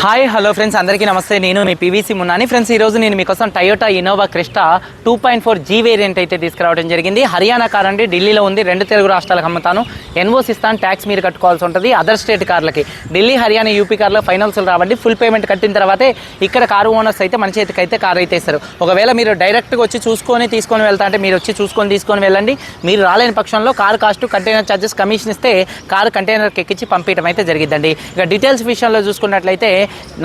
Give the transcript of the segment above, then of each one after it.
Hi hello friends అందరికీ నమస్తే. నేను మీ పీవీసీ మున్నాని ఫ్రెండ్స్ ఈ రోజు నేను మీకోసం Toyota Innova Crysta two point four G variant అయితే తీసుకురావడం జరిగింది. హర్యానా కార్ అండి. ఢిల్లీలో ఉంది. రెండు తెలుగు రాష్ట్రాలకు అమ్ముతాను. ఎన్ఓస్ ఇస్తాను ట్యాక్స్ మీరు కట్టుకోవాల్సి ఉంటుంది. అదర్ స్టేట్ కార్లకి. ఢిల్లీ హర్యానా యూపీ కార్లో ఫైనల్స్ రావండి. ఫుల్ పేమెంట్ కట్టిన తర్వాతే ఇక్కడ కారు ఓనర్స్ అయితే మన చేతికి అయితే కారు అయితే ఇస్తారు. ఒకవేళ మీరు డైరెక్ట్గా వచ్చి చూసుకొని తీసుకొని వెళ్తా అంటే మీరు వచ్చి చూసుకొని తీసుకొని వెళ్ళండి. మీరు రాలేని పక్షంలో car cost container charges commission ఇస్తే కారు కంటైనర్కి ఎక్కించి పంపించడం అయితే జరిగిద్దండి. ఇక డీటెయిల్స్ విషయంలో చూసుకున్నట్లయితే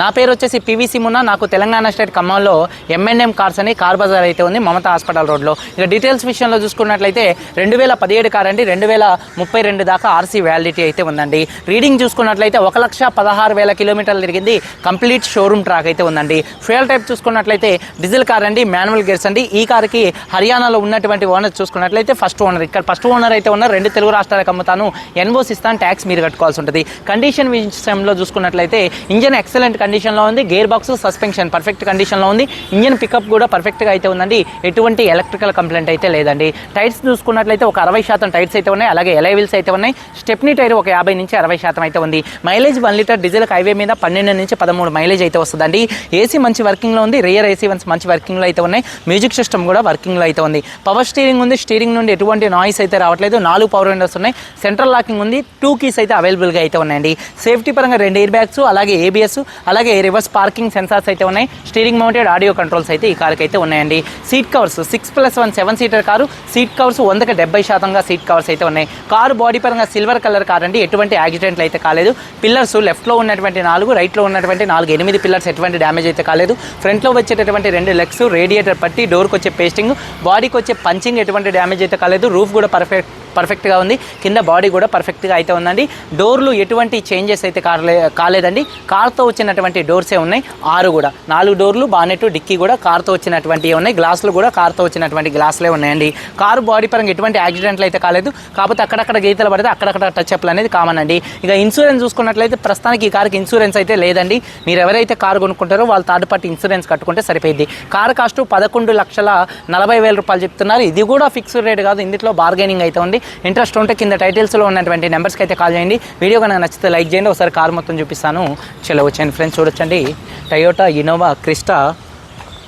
నా పేరు వచ్చేసి P V. Munna Telangana state ఖమ్మంలో ఎంఎన్ఎం కార్స్ అని కార్ బజార్ అయితే ఉంది మమతా హాస్పిటల్ రోడ్లో. ఇక డీటెయిల్స్ విషయంలో చూసుకున్నట్లయితే రెండు వేల పదిహేడు కార్ అండి రెండు వేల ముప్పై రెండు దాకా ఆర్సీ వ్యాలిడిటీ అయితే ఉందండి. రీడింగ్ చూసుకున్నట్లయితే ఒక లక్ష పదహారు వేల కిలోమీటర్లు తిరిగింది కంప్లీట్ షోరూమ్ ట్రాక్ అయితే ఉందండి. ఫ్యూయల్ టైప్ చూసుకున్నట్లయితే డీజిల్ కార్ అండి మాన్యువల్ గేర్స్ అండి. ఈ కార్కి హర్యానాలో ఉన్నటువంటి ఓనర్ చూసుకున్నట్లయితే ఫస్ట్ ఓనర్ ఇక్కడ ఫస్ట్ ఓనర్ అయితే ఉన్నారు రెండు తెలుగు రాష్ట్రాలకు అమ్ముతాను. ఎన్ఓస్ ఇస్తాను ట్యాక్స్ మీరు కట్టుకోవాల్సి ఉంటుంది. కండిషన్ విషయంలో చూసుకున్నట్లయితే ఇంజన్ ఎక్సలెంట్ కండిషన్లో ఉంది. గేర్ బాక్స్ సస్పెన్షన్ పర్ఫెక్ట్ కండిషన్లో ఉంది. ఇంజన్ పికప్ కూడా పర్ఫెక్ట్గా అయితే ఉందండి. ఎటువంటి ఎలక్ట్రికల్ కంప్లైంట్ అయితే లేదండి. టైర్స్ చూసుకున్నట్లయితే ఒక అరవై శాతం టైర్స్ అయితే ఉన్నాయి. అలాగే ఎలైవిల్స్ అయితే ఉన్నాయి. స్టెప్నీ టైర్ ఒక యాభై నుంచి అరవై శాతం అయితే ఉంది. Mileage one litre diesel highway మీద పన్నెండు నుంచి పదమూడు మైలేజ్ అయితే వస్తుందండి. ఏసీ మంచి వర్కింగ్లో ఉంది. రియర్ ఏసీ వన్స్ మంచి వర్కింగ్లో అయితే ఉన్నాయి. మ్యూజిక్ సిస్టమ్ కూడా వర్కింగ్లో అయితే ఉంది. పవర్ స్టీరింగ్ ఉంది. స్టీరింగ్ నుండి ఎటువంటి నాయిస్ అయితే రావట్లేదు. నాలుగు పవర్ విండోస్ ఉన్నాయి. సెంట్రల్ లాకింగ్ ఉంది. టూ కీస్ అయితే అవైలబుల్గా అయితే ఉన్నాయండి. సేఫ్టీ పరంగా రెండు ఎయిర్ బ్యాగ్స్ అలాగే ఏబిఎస్ అలాగే రివర్స్ పార్కింగ్ సెన్సార్స్ అయితే ఉన్నాయి. స్టీరింగ్ మౌంటెడ్ ఆడియో కంట్రోల్స్ అయితే ఈ కార్కి అయితే ఉన్నాయండి. Seat covers six plus one seven seater car. Seat covers వందకి డెబ్బై శాతంగా సీట్ కవర్స్ అయితే ఉన్నాయి. కారు బాడీ పరంగా సిల్వర్ కలర్ కార్ అండి ఎటువంటి యాక్సిడెంట్లు అయితే కాలేదు. పిల్లర్స్ లెఫ్ట్లో ఉన్నటువంటి నాలుగు రైట్లో ఉన్నటువంటి నాలుగు ఎనిమిది పిల్లర్స్ ఎటువంటి డ్యామేజ్ అయితే కాలేదు. ఫ్రంట్లో వచ్చేటటువంటి రెండు లెగ్స్ రేడియేటర్ పట్టి డోర్కి వచ్చే పేస్టింగ్ బాడీకి వచ్చే పంచింగ్ ఎటువంటి డ్యామేజ్ అయితే కాలేదు. రూఫ్ కూడా పర్ఫెక్ట్ పర్ఫెక్ట్గా ఉంది. కింద బాడీ కూడా పర్ఫెక్ట్గా అయితే ఉందండి. డోర్లు ఎటువంటి చేంజెస్ అయితే కాలే కాలేదండి. కార్తో వచ్చినటువంటి డోర్సే ఉన్నాయి. ఆరు కూడా. నాలుగు డోర్లు బానెట్ డిక్కీ కూడా కార్తో వచ్చినటువంటివి ఉన్నాయి. గ్లాసులు కూడా కార్తో వచ్చినటువంటి గ్లాసులే ఉన్నాయండి. కారు బాడీ పరంగా ఎటువంటి యాక్సిడెంట్లు అయితే కాలేదు. కాకపోతే అక్కడక్కడ గీతలు పడితే అక్కడక్కడ టచ్ అప్లు అనేది కామన్ అండి. ఇక ఇన్సూరెన్స్ చూసుకున్నట్లయితే ప్రస్తుతానికి ఈ కార్కి ఇన్సూరెన్స్ అయితే లేదండి. మీరు ఎవరైతే కారు కొనుక్కుంటారో వాళ్ళు థర్డ్ పార్టీ ఇన్సూరెన్స్ కట్టుకుంటే సరిపోయింది. కారు కాస్ట్ పదకొండు లక్షల నలభై వేల రూపాయలు చెప్తున్నారు. ఇది కూడా ఫిక్స్డ్ రేట్ కాదు. ఇందులో బార్గెనింగ్ అయితే ఉంది. ఇంట్రెస్ట్ ఉంటే కింద టైటిల్స్లో ఉన్నటువంటి నెంబర్స్కి అయితే కాల్ చేయండి. వీడియో కనుక నచ్చితే లైక్ చేయండి. ఒకసారి కారు మొత్తం చూపిస్తాను. చెలవచ్చు అండ్ ఫ్రెండ్స్ చూడొచ్చండి. Toyota Innova Crysta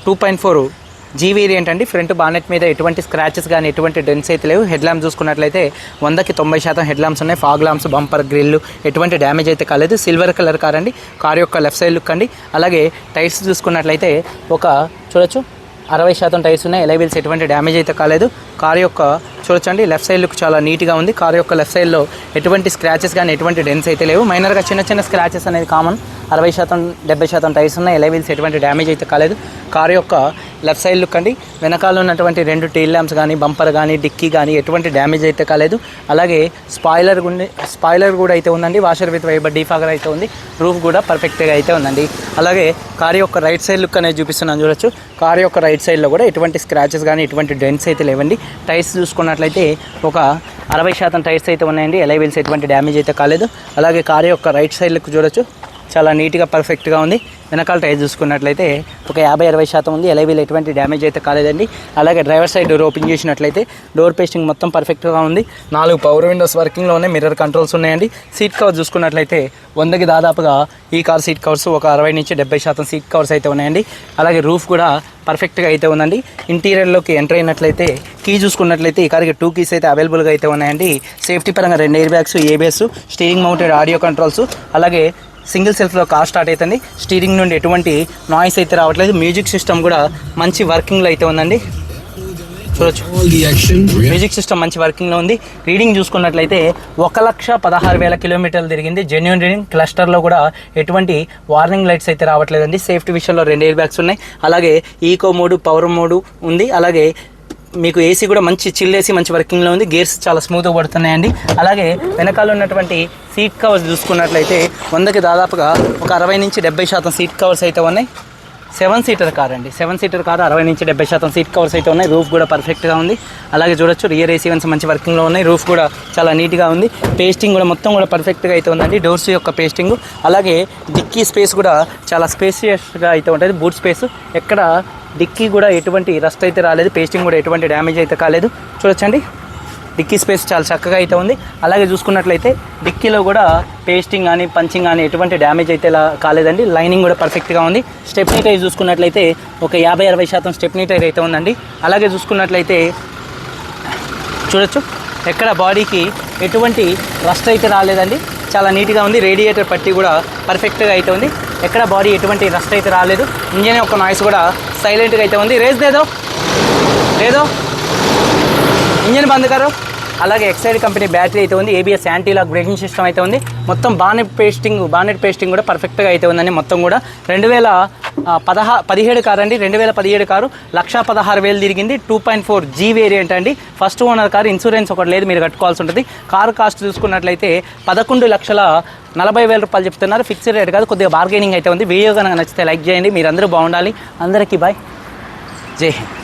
two point four G variant అండి. ఫ్రంట్ బానెట్ మీద ఎటువంటి స్క్రాచెస్ కానీ ఎటువంటి డెన్స్ అయితే లేవు. హెడ్ ల్యాంప్ చూసుకున్నట్లయితే వందకి తొంభై శాతం హెడ్ ల్యాంప్స్ ఉన్నాయి. ఫాగ్ ల్యాంప్స్ బంపర్ గ్రిల్ ఎటువంటి డ్యామేజ్ అయితే కాలేదు. సిల్వర్ కలర్ కార్ అండి. కార్ యొక్క లెఫ్ట్ సైడ్ లుక్ అండి. అలాగే టైర్స్ చూసుకున్నట్లయితే ఒక చూడొచ్చు అరవై శాతం టైర్స్ ఉన్నాయి. ఎలై వీల్స్ ఎటువంటి డ్యామేజ్ అయితే కాలేదు. కార్ యొక్క చూడొచ్చండి. లెఫ్ట్ సైడ్ లుక్ చాలా నీట్గా ఉంది. కార్ యొక్క లెఫ్ట్ సైడ్లో ఎటువంటి స్క్రాచెస్ కానీ ఎటువంటి డెన్స్ అయితే లేవు. మైనర్గా చిన్న చిన్న స్క్రాచెస్ అనేది కామన్ అరవై శాతం డెబ్బై శాతం టైర్స్ ఉన్నాయి. ఎలా వీల్స్ ఎటువంటి డ్యామేజ్ అయితే కాలేదు. కార్ యొక్క లెఫ్ట్ సైడ్ లుక్ అండి. వెనకాల ఉన్నటువంటి రెండు టైల్ ల్యాంప్స్ కానీ బంపర్ కానీ డిక్కీ కానీ ఎటువంటి డ్యామేజ్ అయితే కాలేదు. అలాగే స్పాయిలర్ గుండి స్పాయిలర్ కూడా అయితే ఉందండి. వాషర్ విత్ వైబర్ డీఫాగర్ అయితే ఉంది. రూఫ్ కూడా పర్ఫెక్ట్గా అయితే ఉందండి. అలాగే కార్ యొక్క రైట్ సైడ్ లుక్ అనేది చూపిస్తున్నాను. చూడొచ్చు. కార్ యొక్క రైట్ సైడ్లో కూడా ఎటువంటి స్క్రాచెస్ కానీ ఎటువంటి డెన్స్ అయితే లేవండి. టైర్స్ చూసుకున్న చూసుకున్నట్లయితే ఒక అరవై శాతం టైర్స్ అయితే ఉన్నాయండి. ఎలై వీల్స్ ఎటువంటి డ్యామేజ్ అయితే కాలేదు. అలాగే కార్ యొక్క రైట్ సైడ్ చూడొచ్చు. చాలా నీట్గా పర్ఫెక్ట్గా ఉంది. వెనకాల టైర్ చూసుకున్నట్లయితే ఒక యాభై అరవై శాతం ఉంది. ఎలైవీలు ఎటువంటి డ్యామేజ్ అయితే కాలేదండి. అలాగే డ్రైవర్ సైడ్ డోర్ ఓపెన్ చేసినట్లయితే డోర్ పేస్టింగ్ మొత్తం పర్ఫెక్ట్గా ఉంది. నాలుగు పవర్ విండోస్ వర్కింగ్లో ఉన్నాయి మిర్రర్ కంట్రోల్స్ ఉన్నాయండి. సీట్ కవర్ చూసుకున్నట్లయితే వందకి దాదాపుగా ఈ కార్ సీట్ కవర్స్ ఒక అరవై నుంచి డెబ్బై శాతం సీట్ కవర్స్ అయితే ఉన్నాయండి. అలాగే రూఫ్ కూడా పర్ఫెక్ట్గా అయితే ఉందండి. ఇంటీరియర్లోకి ఎంటర్ అయినట్లయితే కీ చూసుకున్నట్లయితే ఈ కార్కి టూ కీస్ అయితే అవైలబుల్గా అయితే ఉన్నాయండి. సేఫ్టీ పరంగా రెండు air bags ABS steering mounted audio controls అలాగే సింగిల్ సెల్ఫ్లో కార్ స్టార్ట్ అవుతుంది. స్టీరింగ్ నుండి ఎటువంటి నాయిస్ అయితే రావట్లేదు. మ్యూజిక్ సిస్టమ్ కూడా మంచి వర్కింగ్లో అయితే ఉందండి. చూడొచ్చు. మ్యూజిక్ సిస్టమ్ మంచి వర్కింగ్లో ఉంది. రీడింగ్ చూసుకున్నట్లయితే ఒక లక్ష పదహారు వేల కిలోమీటర్లు తిరిగింది. జెన్యున్ రీడింగ్ క్లస్టర్లో కూడా ఎటువంటి వార్నింగ్ లైట్స్ అయితే రావట్లేదండి. సేఫ్టీ విషయంలో రెండు ఎయిర్ బ్యాగ్స్ ఉన్నాయి. అలాగే ఈకో మోడు పవర్ మోడు ఉంది. అలాగే మీకు ఏసీ కూడా మంచి చిల్లేసి ఏసీ మంచి వర్కింగ్లో ఉంది. గేర్స్ చాలా స్మూత్గా పడుతున్నాయండి అలాగే వెనకాల ఉన్నటువంటి సీట్ కవర్స్ చూసుకున్నట్లయితే వందకి దాదాపుగా ఒక అరవై నుంచి డెబ్బై శాతం సీట్ కవర్స్ అయితే ఉన్నాయి. సెవెన్ సీటర్ కార్ అండి. సెవెన్ సీటర్ కార్ అరవై నుంచి డెబ్బై శాతం సీట్ కవర్స్ అయితే ఉన్నాయి. రూఫ్ కూడా పర్ఫెక్ట్గా ఉంది. అలాగే చూడొచ్చు రియర్ ఏసీ వన్స్ మంచి వర్కింగ్లో ఉన్నాయి. రూఫ్ కూడా చాలా నీట్గా ఉంది. పేస్టింగ్ కూడా మొత్తం కూడా పర్ఫెక్ట్గా అయితే ఉందండి. డోర్స్ యొక్క పేస్టింగ్ అలాగే డిక్కీ స్పేస్ కూడా చాలా స్పేసియస్గా అయితే ఉంటుంది. బూట్ స్పేస్ ఎక్కడ డిక్కీ కూడా ఎటువంటి రస్ట్ అయితే రాలేదు పేస్టింగ్ కూడా ఎటువంటి డ్యామేజ్ అయితే కాలేదు. చూడొచ్చండి. డిక్కీ స్పేస్ చాలా చక్కగా అయితే ఉంది. అలాగే చూసుకున్నట్లయితే డిక్కీలో కూడా పేస్టింగ్ కానీ పంచింగ్ కానీ ఎటువంటి డ్యామేజ్ అయితే కాలేదండి. లైనింగ్ కూడా పర్ఫెక్ట్గా ఉంది. స్టెప్నీ టైర్ చూసుకున్నట్లయితే ఒక యాభై అరవై శాతం స్టెప్నీ టైర్ అయితే ఉందండి. అలాగే చూసుకున్నట్లయితే చూడొచ్చు. ఎక్కడ బాడీకి ఎటువంటి రస్ట్ అయితే రాలేదండి. చాలా నీట్గా ఉంది. రేడియేటర్ పట్టి కూడా పర్ఫెక్ట్గా అయితే ఉంది. ఎక్కడ బాడీ ఎటువంటి రస్ట్ అయితే రాలేదు. ఇంజన్ యొక్క నాయిస్ కూడా సైలెంట్గా అయితే ఉంది. రేస్ లేదో లేదో ఇంజన్ బంద్ కారు అలాగే ఎక్సైడ్ కంపెనీ బ్యాటరీ అయితే ఉంది ABS anti lock braking system అయితే ఉంది. మొత్తం బానెట్ పేస్టింగ్ బానెట్ పేస్టింగ్ కూడా పర్ఫెక్ట్గా అయితే ఉందండి మొత్తం కూడా. రెండు వేల పదహా పదిహేడు కారు అండి రెండు వేల పదిహేడు కారు లక్షా పదహారు వేలు తిరిగింది. Two point four G variant అండి. ఫస్ట్ ఓనర్ కారు ఇన్సూరెన్స్ ఒకటి లేదు మీరు కట్టుకోవాల్సి ఉంటుంది. కారు కాస్ట్ చూసుకున్నట్లయితే పదకొండు లక్షల నలభై వేల రూపాయలు చెప్తున్నారు. ఫిక్స్డ్ రేట్ కాదు కొద్దిగా బార్గెనింగ్ అయితే ఉంది. వీడియో కనుక నచ్చితే లైక్ చేయండి మీరందరూ బాగుండాలి. అందరికీ బాయ్. జై హింద్.